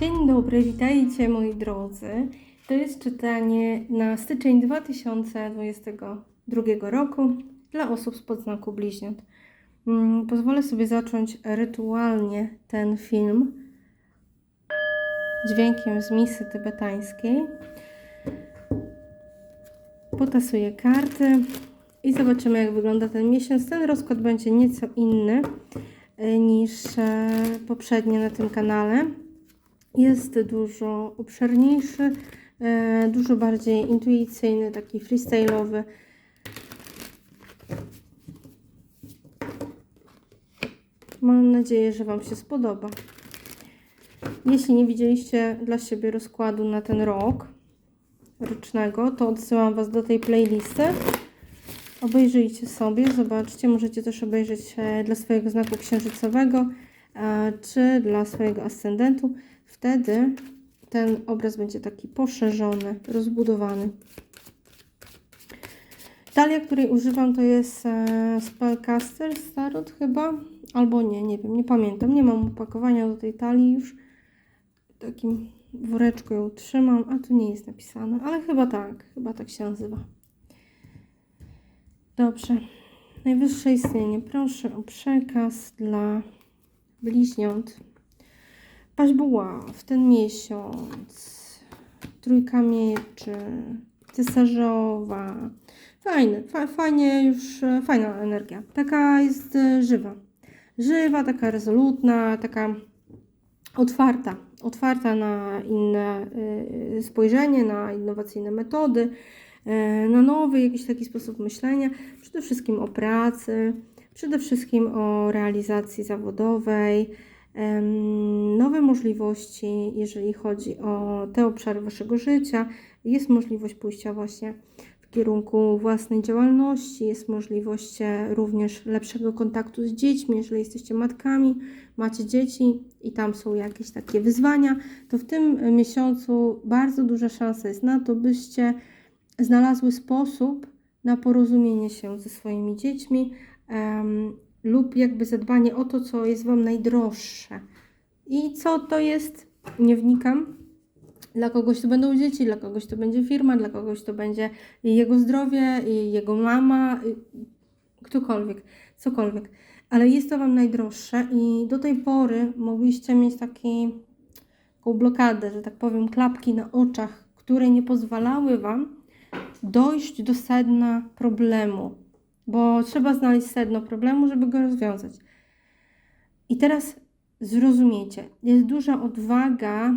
Dzień dobry, witajcie moi drodzy. To jest czytanie na styczeń 2022 roku dla osób z podznaku bliźniąt. Mm, Pozwolę sobie zacząć rytualnie ten film dźwiękiem z misy tybetańskiej. Potasuję karty i zobaczymy jak wygląda ten miesiąc. Ten rozkład będzie nieco inny e, niż e, poprzednie na tym kanale jest dużo obszerniejszy, e, dużo bardziej intuicyjny, taki freestyle'owy. Mam nadzieję, że Wam się spodoba. Jeśli nie widzieliście dla siebie rozkładu na ten rok rocznego, to odsyłam Was do tej playlisty. Obejrzyjcie sobie, zobaczcie. Możecie też obejrzeć e, dla swojego znaku księżycowego e, czy dla swojego ascendentu. Wtedy ten obraz będzie taki poszerzony, rozbudowany. Talia, której używam, to jest e, Spellcaster Starot chyba, albo nie, nie wiem, nie pamiętam. Nie mam opakowania do tej talii już. W takim woreczku ją trzymam, a tu nie jest napisane, ale chyba tak, chyba tak się nazywa. Dobrze. Najwyższe istnienie. Proszę o przekaz dla bliźniąt. Paźbuła w ten miesiąc. Trójka mieczy. Cesarzowa. Fajne, fa, fajnie już, e, fajna energia. Taka jest e, żywa. Żywa, taka rezolutna, taka otwarta. Otwarta na inne y, spojrzenie, na innowacyjne metody, na nowy jakiś taki sposób myślenia. Przede wszystkim o pracy, przede wszystkim o realizacji zawodowej, nowe możliwości, jeżeli chodzi o te obszary Waszego życia. Jest możliwość pójścia właśnie w kierunku własnej działalności, jest możliwość e, również lepszego kontaktu z dziećmi, jeżeli jesteście matkami, macie dzieci i tam są jakieś takie wyzwania, to w tym miesiącu bardzo duża szansa jest na to, byście znalazły sposób na porozumienie się ze swoimi dziećmi lub jakby zadbanie o to, co jest Wam najdroższe. I co to jest? Nie wnikam. Dla kogoś to będą dzieci, dla kogoś to będzie firma, dla kogoś to będzie jego zdrowie, jego mama, y, ktokolwiek, cokolwiek. Ale jest to Wam najdroższe i do tej pory mogliście mieć taki, taką blokadę, że tak powiem, klapki na oczach, które nie pozwalały Wam dojść do sedna problemu, bo trzeba znaleźć sedno problemu, żeby go rozwiązać. I teraz zrozumiecie, jest duża odwaga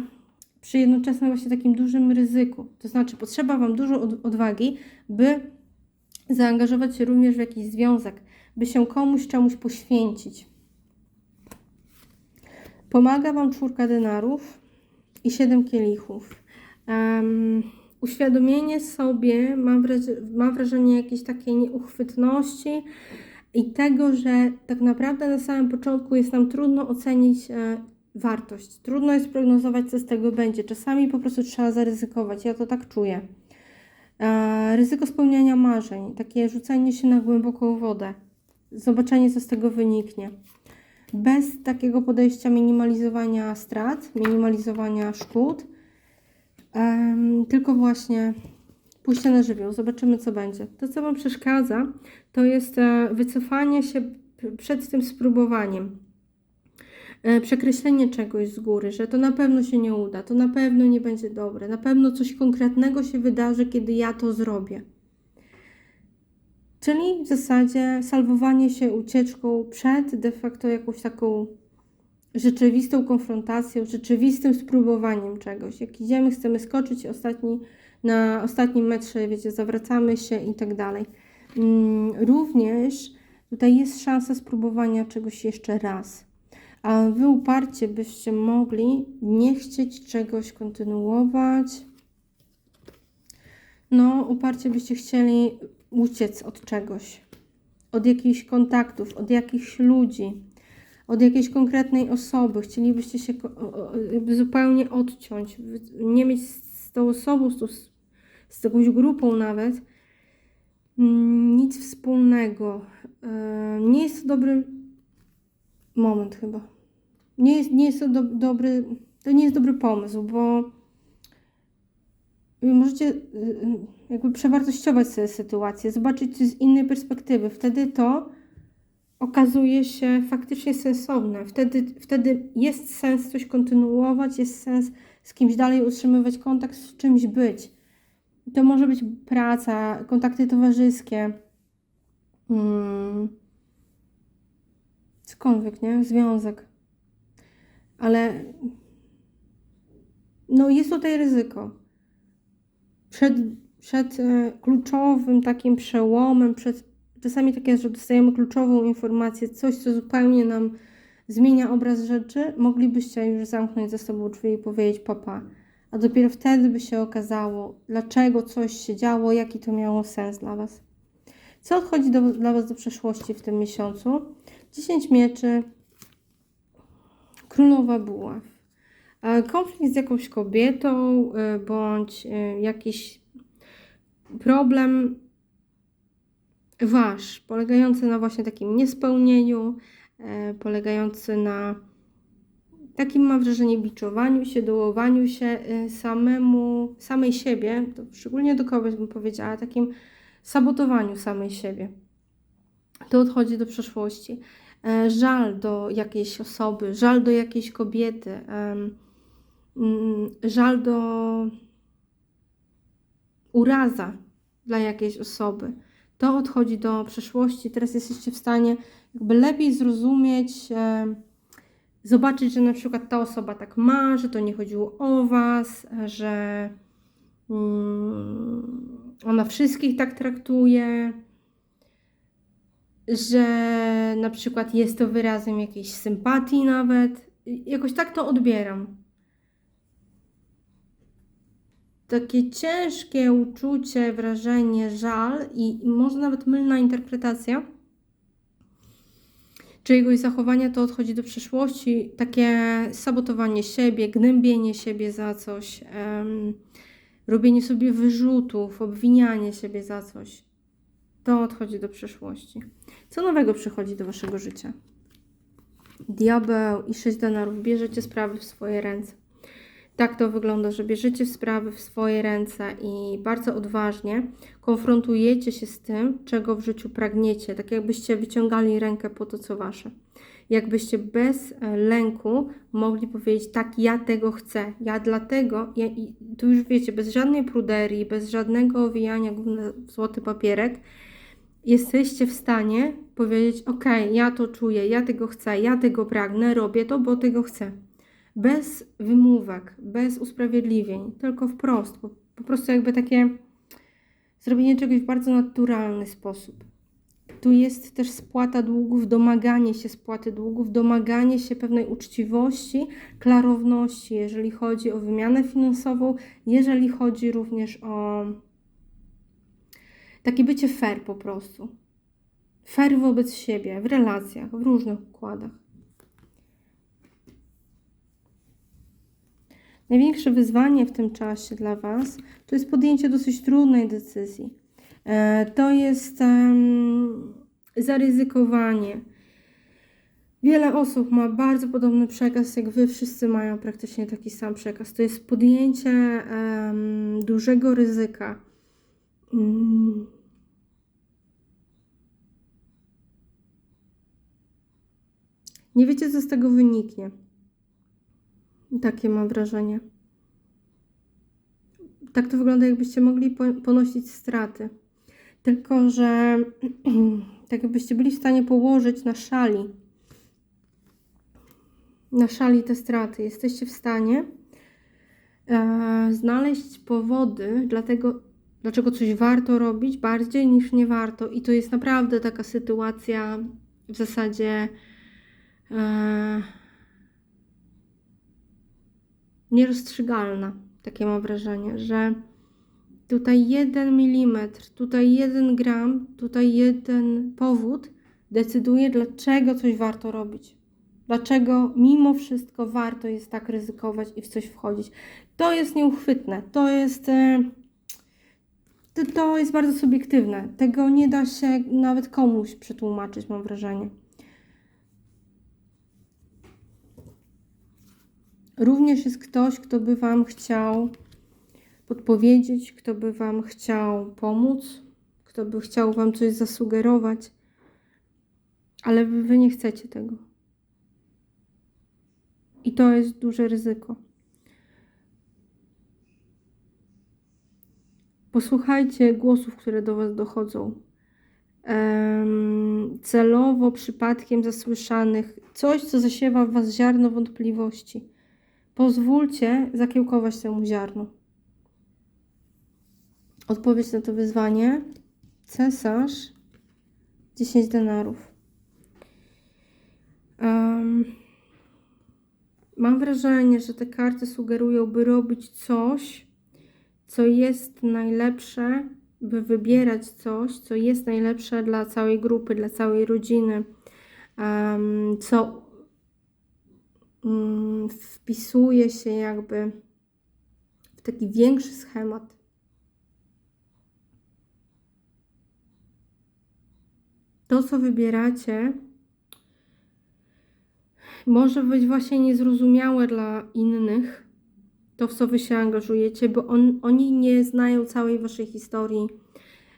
przy jednoczesnym właśnie takim dużym ryzyku. To znaczy, potrzeba Wam dużo od- odwagi, by zaangażować się również w jakiś związek, by się komuś czemuś poświęcić. Pomaga Wam czwórka denarów i siedem kielichów. Em, uświadomienie sobie, mam, mam wrażenie jakiejś takiej nieuchwytności i tego, że tak naprawdę na samym początku jest nam trudno ocenić e, wartość. Trudno jest prognozować, co z tego będzie. Czasami po prostu trzeba zaryzykować. Ja to tak czuję. E, ryzyko spełniania marzeń, takie rzucenie się na głęboką wodę, zobaczenie, co z tego wyniknie. Bez takiego podejścia minimalizowania strat, minimalizowania szkód, em, tylko właśnie pójście na żywioł, zobaczymy, co będzie. To, co Wam przeszkadza, to jest e, wycofanie się przed tym spróbowaniem. E, Przekreślenie czegoś z góry, że to na pewno się nie uda, to na pewno nie będzie dobre, na pewno coś konkretnego się wydarzy, kiedy ja to zrobię. Czyli w zasadzie salwowanie się ucieczką przed de facto jakąś taką rzeczywistą konfrontacją, rzeczywistym spróbowaniem czegoś. Jak idziemy, chcemy skoczyć ostatni, na ostatnim metrze, wiecie, zawracamy się i tak dalej. Mm, Również tutaj jest szansa spróbowania czegoś jeszcze raz. A wy uparcie byście mogli nie chcieć czegoś kontynuować. No, uparcie byście chcieli uciec od czegoś, od jakichś kontaktów, od jakichś ludzi, od jakiejś konkretnej osoby. Chcielibyście się zupełnie odciąć, nie mieć z tą osobą, z, tą, z jakąś grupą nawet mm, nic wspólnego. E, Nie jest to dobry moment chyba. Nie jest, nie jest to do, dobry To nie jest dobry pomysł, bo możecie y, y, jakby przewartościować sobie sytuację, zobaczyć z innej perspektywy. Wtedy to okazuje się faktycznie sensowne. Wtedy, wtedy jest sens coś kontynuować, jest sens z kimś dalej utrzymywać kontakt, z czymś być. To może być praca, kontakty towarzyskie, mm, cokolwiek, nie? Związek. Ale no jest tutaj ryzyko. Przed, przed e, kluczowym takim przełomem, przed, czasami tak jest, że dostajemy kluczową informację, coś, co zupełnie nam zmienia obraz rzeczy, moglibyście już zamknąć ze sobą drzwi i powiedzieć papa. A dopiero wtedy by się okazało, dlaczego coś się działo, jaki to miało sens dla Was. Co odchodzi do, dla Was do przeszłości w tym miesiącu? 10 mieczy, królowa buław. E, Konflikt z jakąś kobietą, e, bądź e, jakiś problem wasz, polegający na właśnie takim niespełnieniu, e, polegający na takim, mam wrażenie, biczowaniu się, dołowaniu się e, samemu, samej siebie, to szczególnie do kobiet bym powiedziała, takim sabotowaniu samej siebie. To odchodzi do przeszłości. E, Żal do jakiejś osoby, żal do jakiejś kobiety, mm, żal do uraza dla jakiejś osoby. To odchodzi do przeszłości. Teraz jesteście w stanie jakby lepiej zrozumieć, e, zobaczyć, że na przykład ta osoba tak ma, że to nie chodziło o was, że mm, ona wszystkich tak traktuje, że na przykład jest to wyrazem jakiejś sympatii nawet. Jakoś tak to odbieram. Takie ciężkie uczucie, wrażenie, żal i, może nawet mylna interpretacja czyjegoś zachowania to odchodzi do przeszłości, takie sabotowanie siebie, gnębienie siebie za coś, em, robienie sobie wyrzutów, obwinianie siebie za coś. To odchodzi do przeszłości. Co nowego przychodzi do waszego życia? Diabeł i sześć denarów. Bierzecie sprawy w swoje ręce. Tak to wygląda, że bierzecie sprawy w swoje ręce i bardzo odważnie konfrontujecie się z tym, czego w życiu pragniecie, tak jakbyście wyciągali rękę po to, co wasze. Jakbyście bez e, lęku mogli powiedzieć, tak, ja tego chcę, ja dlatego, ja, i tu już wiecie, bez żadnej pruderii, bez żadnego owijania w złoty papierek, jesteście w stanie powiedzieć, ok, ja to czuję, ja tego chcę, ja tego pragnę, robię to, bo tego chcę bez wymówek, bez usprawiedliwień, tylko wprost. Po, po prostu jakby takie zrobienie czegoś w bardzo naturalny sposób. Tu jest też spłata długów, domaganie się spłaty długów, domaganie się pewnej uczciwości, klarowności, jeżeli chodzi o wymianę finansową, jeżeli chodzi również o takie bycie fair po prostu. Fair wobec siebie, w relacjach, w różnych układach. Największe wyzwanie w tym czasie dla Was to jest podjęcie dosyć trudnej decyzji. E, To jest zaryzykowanie. Wiele osób ma bardzo podobny przekaz, jak Wy wszyscy mają praktycznie taki sam przekaz. To jest podjęcie dużego ryzyka. Mm. Nie wiecie, co z tego wyniknie. Takie mam wrażenie. Tak to wygląda, jakbyście mogli po- ponosić straty. Tylko, że tak jakbyście byli w stanie położyć na szali, na szali te straty. Jesteście w stanie e, znaleźć powody, dlatego, dlaczego coś warto robić bardziej niż nie warto. I to jest naprawdę taka sytuacja w zasadzie. E, nierozstrzygalna. Takie mam wrażenie, że tutaj jeden milimetr, tutaj jeden gram, tutaj jeden powód decyduje, dlaczego coś warto robić. Dlaczego mimo wszystko warto jest tak ryzykować i w coś wchodzić. To jest nieuchwytne, to jest, e, to, to jest bardzo subiektywne. Tego nie da się nawet komuś przetłumaczyć, mam wrażenie. Również jest ktoś, kto by Wam chciał podpowiedzieć, kto by Wam chciał pomóc, kto by chciał Wam coś zasugerować, ale Wy, nie chcecie tego. I to jest duże ryzyko. Posłuchajcie głosów, które do Was dochodzą. Celowo, przypadkiem zasłyszanych, coś, co zasiewa w Was ziarno wątpliwości. Pozwólcie zakiełkować temu ziarnu. Odpowiedź na to wyzwanie. Cesarz, 10 denarów. Em, mam wrażenie, że te karty sugerują, by robić coś, co jest najlepsze, by wybierać coś, co jest najlepsze dla całej grupy, dla całej rodziny, em, co wpisuje się jakby w taki większy schemat. To, co wybieracie, może być właśnie niezrozumiałe dla innych, to w co wy się angażujecie, bo on, oni nie znają całej waszej historii,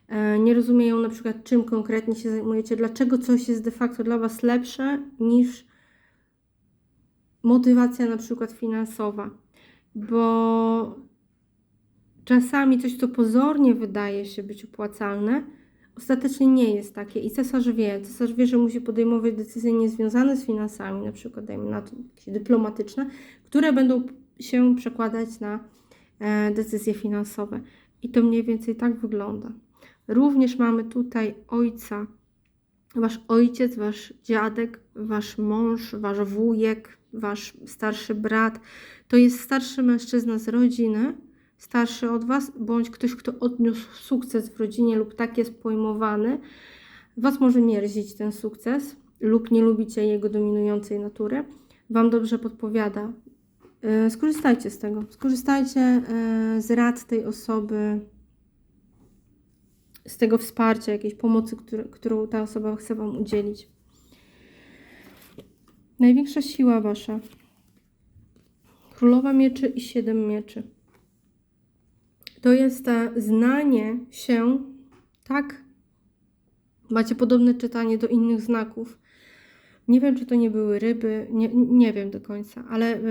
e, nie rozumieją na przykład czym konkretnie się zajmujecie, dlaczego coś jest de facto dla was lepsze niż motywacja na przykład finansowa, bo czasami coś, co pozornie wydaje się być opłacalne, ostatecznie nie jest takie i cesarz wie, cesarz wie, że musi podejmować decyzje niezwiązane z finansami, na przykład dajmy na to jakieś dyplomatyczne, które będą się przekładać na e, decyzje finansowe. I to mniej więcej tak wygląda. Również mamy tutaj ojca, wasz ojciec, wasz dziadek, wasz mąż, wasz wujek, wasz starszy brat. To jest starszy mężczyzna z rodziny, starszy od was, bądź ktoś, kto odniósł sukces w rodzinie lub tak jest pojmowany. Was może mierzić ten sukces lub nie lubicie jego dominującej natury. Wam dobrze podpowiada. E, Skorzystajcie z tego. Skorzystajcie e, z rad tej osoby, z tego wsparcia, jakiejś pomocy, którą ta osoba chce Wam udzielić. Największa siła Wasza. Królowa mieczy i siedem mieczy. To jest e, znanie się, tak? Macie podobne czytanie do innych znaków. Nie wiem, czy to nie były ryby, nie, nie wiem do końca, ale y,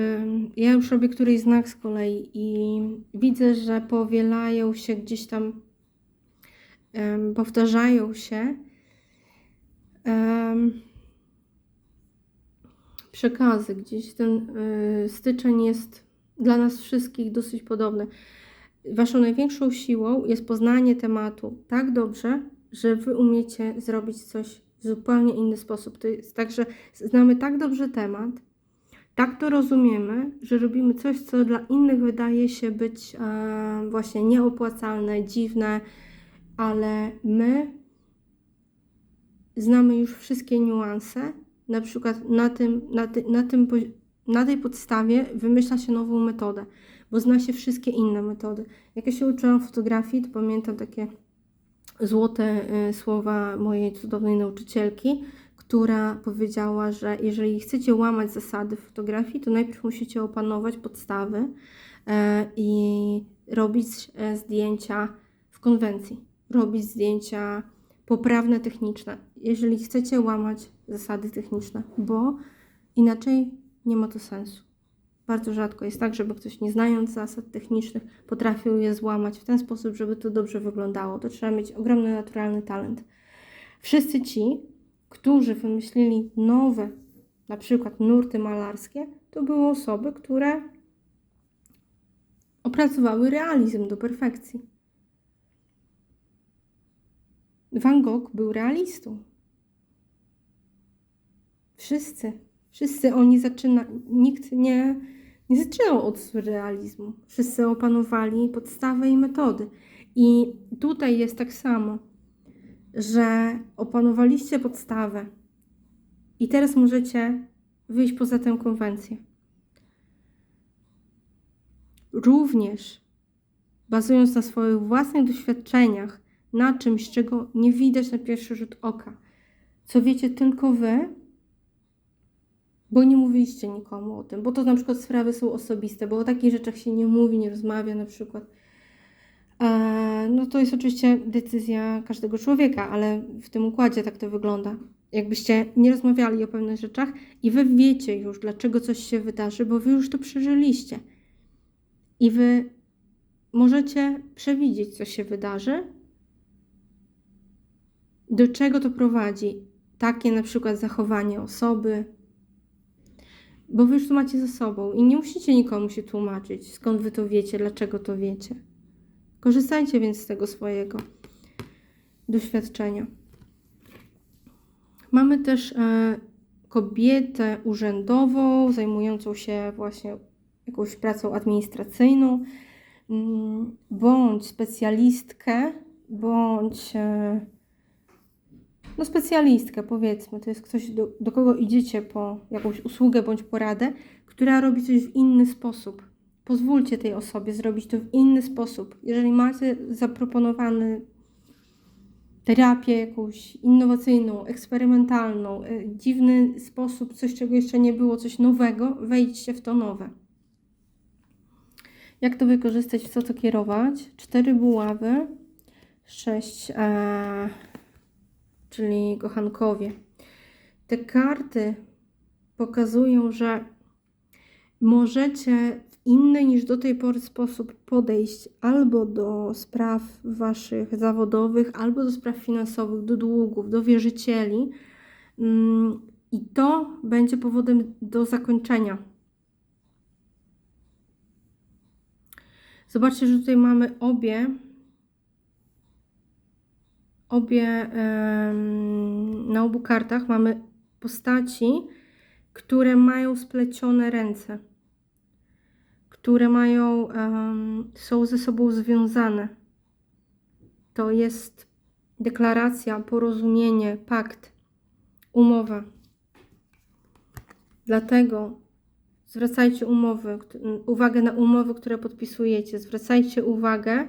ja już robię któryś znak z kolei i widzę, że powielają się gdzieś tam, em, powtarzają się em, przekazy. Gdzieś ten y, styczeń jest dla nas wszystkich dosyć podobny. Waszą największą siłą jest poznanie tematu tak dobrze, że wy umiecie zrobić coś w zupełnie inny sposób. To jest tak, że znamy tak dobrze temat, tak to rozumiemy, że robimy coś, co dla innych wydaje się być e, właśnie nieopłacalne, dziwne, ale my znamy już wszystkie niuanse. Na przykład na, tym, na, ty, na, tym, na tej podstawie wymyśla się nową metodę, bo zna się wszystkie inne metody. Jak ja się uczyłam fotografii, to pamiętam takie złote y, słowa mojej cudownej nauczycielki, która powiedziała, że jeżeli chcecie łamać zasady fotografii, to najpierw musicie opanować podstawy e, i robić e, zdjęcia w konwencji, robić zdjęcia poprawne techniczne, jeżeli chcecie łamać zasady techniczne, bo inaczej nie ma to sensu. Bardzo rzadko jest tak, żeby ktoś nie znając zasad technicznych potrafił je złamać w ten sposób, żeby to dobrze wyglądało. To trzeba mieć ogromny naturalny talent. Wszyscy ci, którzy wymyślili nowe, na przykład nurty malarskie, to były osoby, które opracowały realizm do perfekcji. Van Gogh był realistą. Wszyscy, wszyscy oni zaczyna, nikt nie, nie zaczynał od surrealizmu. Wszyscy opanowali podstawy i metody. I tutaj jest tak samo, że opanowaliście podstawę i teraz możecie wyjść poza tę konwencję. Również bazując na swoich własnych doświadczeniach, na czymś, czego nie widać na pierwszy rzut oka, co wiecie tylko wy, bo nie mówiliście nikomu o tym, bo to na przykład sprawy są osobiste, bo o takich rzeczach się nie mówi, nie rozmawia na przykład. E, No to jest oczywiście decyzja każdego człowieka, ale w tym układzie tak to wygląda. Jakbyście nie rozmawiali o pewnych rzeczach i wy wiecie już, dlaczego coś się wydarzy, bo wy już to przeżyliście. I wy możecie przewidzieć, co się wydarzy, do czego to prowadzi. Takie na przykład zachowanie osoby, bo wy już to macie ze sobą i nie musicie nikomu się tłumaczyć, skąd wy to wiecie, dlaczego to wiecie. Korzystajcie więc z tego swojego doświadczenia. Mamy też e, kobietę urzędową, zajmującą się właśnie jakąś pracą administracyjną, mm, bądź specjalistkę, bądź e, no specjalistkę, powiedzmy. To jest ktoś, do, do kogo idziecie po jakąś usługę bądź poradę, która robi coś w inny sposób. Pozwólcie tej osobie zrobić to w inny sposób. Jeżeli macie zaproponowany terapię jakąś innowacyjną, eksperymentalną, y, dziwny sposób, coś czego jeszcze nie było, coś nowego, wejdźcie w to nowe. Jak to wykorzystać, w co to kierować? Cztery buławy, sześć, e, czyli kochankowie. Te karty pokazują, że możecie w inny niż do tej pory sposób podejść albo do spraw waszych zawodowych, albo do spraw finansowych, do długów, do wierzycieli. Mm, I to będzie powodem do zakończenia. Zobaczcie, że tutaj mamy obie obie na obu kartach mamy postaci, które mają splecione ręce, które mają, są ze sobą związane. To jest deklaracja, porozumienie, pakt, umowa. Dlatego zwracajcie umowy, uwagę na umowy, które podpisujecie. Zwracajcie uwagę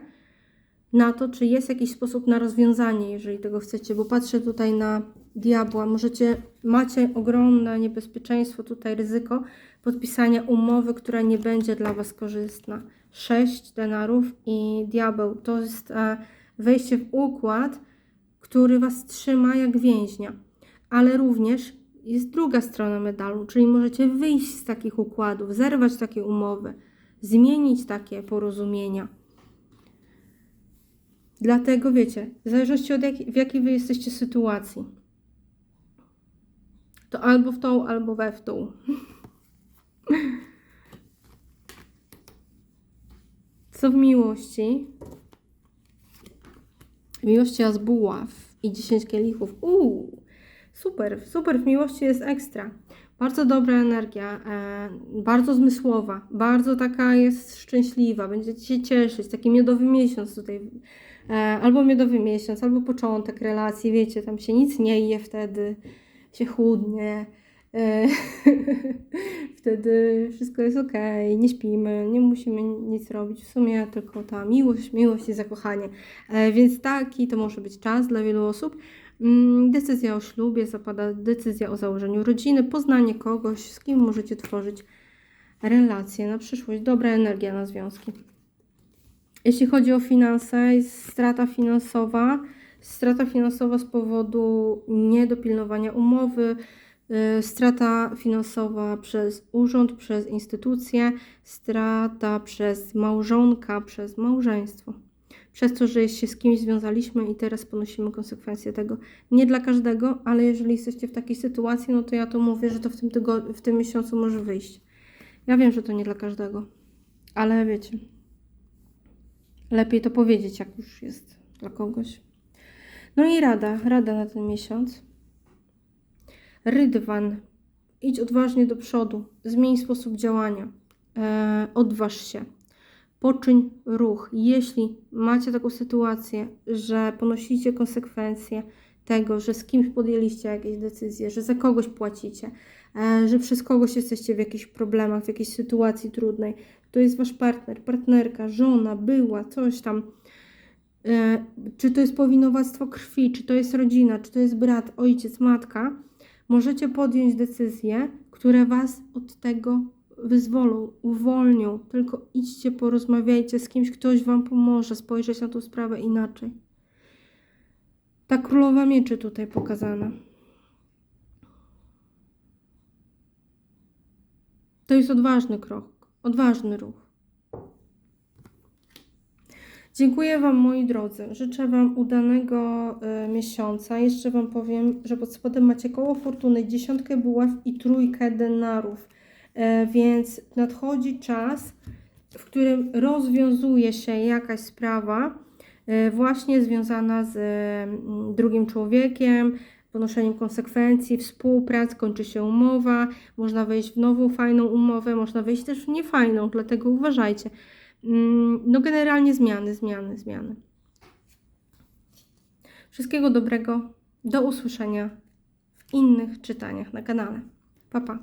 na to, czy jest jakiś sposób na rozwiązanie, jeżeli tego chcecie, bo patrzę tutaj na diabła. Możecie, macie ogromne niebezpieczeństwo, tutaj ryzyko podpisania umowy, która nie będzie dla Was korzystna. Sześć denarów i diabeł to jest e, wejście w układ, który Was trzyma jak więźnia, ale również jest druga strona medalu, czyli możecie wyjść z takich układów, zerwać takie umowy, zmienić takie porozumienia. Dlatego wiecie, w zależności od jak, w jakiej wy jesteście sytuacji, to albo w tą, albo we w tą. Co w miłości? Miłości jest buław i 10 kielichów. Uuu, super, super, w miłości jest ekstra. Bardzo dobra energia, e, bardzo zmysłowa, bardzo taka jest szczęśliwa, będziecie się cieszyć, taki miodowy miesiąc tutaj E, albo miodowy miesiąc, albo początek relacji, wiecie, tam się nic nie je wtedy, się chudnie, e, wtedy wszystko jest ok, nie śpimy, nie musimy nic robić, w sumie tylko ta miłość, miłość i zakochanie. Więc taki to może być czas dla wielu osób. Mm, decyzja o ślubie, zapada decyzja o założeniu rodziny, poznanie kogoś, z kim możecie tworzyć relacje na przyszłość, dobra energia na związki. Jeśli chodzi o finanse, jest strata finansowa. Strata finansowa z powodu niedopilnowania umowy, y, strata finansowa przez urząd, przez instytucje, strata przez małżonka, przez małżeństwo. Przez to, że się z kimś związaliśmy i teraz ponosimy konsekwencje tego. Nie dla każdego, ale jeżeli jesteście w takiej sytuacji, no to ja to mówię, że to w tym, tygo- w tym miesiącu może wyjść. Ja wiem, że to nie dla każdego, ale wiecie, Lepiej to powiedzieć, jak już jest dla kogoś. No i rada, rada na ten miesiąc. Rydwan, idź odważnie do przodu, zmień sposób działania, e, odważ się, poczyń ruch. Jeśli macie taką sytuację, że ponosicie konsekwencje tego, że z kimś podjęliście jakieś decyzje, że za kogoś płacicie, e, że przez kogoś jesteście w jakichś problemach, w jakiejś sytuacji trudnej, to jest wasz partner, partnerka, żona, była, coś tam. E, czy to jest powinowactwo krwi, czy to jest rodzina, czy to jest brat, ojciec, matka, możecie podjąć decyzje, które Was od tego wyzwolą, uwolnią. Tylko idźcie, porozmawiajcie z kimś, ktoś Wam pomoże spojrzeć na tą sprawę inaczej. Ta królowa mieczy tutaj pokazana. To jest odważny krok, odważny ruch. Dziękuję Wam, moi drodzy. Życzę Wam udanego y, miesiąca. Jeszcze Wam powiem, że pod spodem macie koło fortuny, dziesiątkę buław i trójkę denarów. E, więc nadchodzi czas, w którym rozwiązuje się jakaś sprawa, e, właśnie związana z mm, drugim człowiekiem, ponoszeniem konsekwencji, współprac, kończy się umowa, można wejść w nową fajną umowę, można wejść też w niefajną, dlatego uważajcie. Mm, No generalnie zmiany, zmiany, zmiany. Wszystkiego dobrego, do usłyszenia w innych czytaniach na kanale. Pa, pa.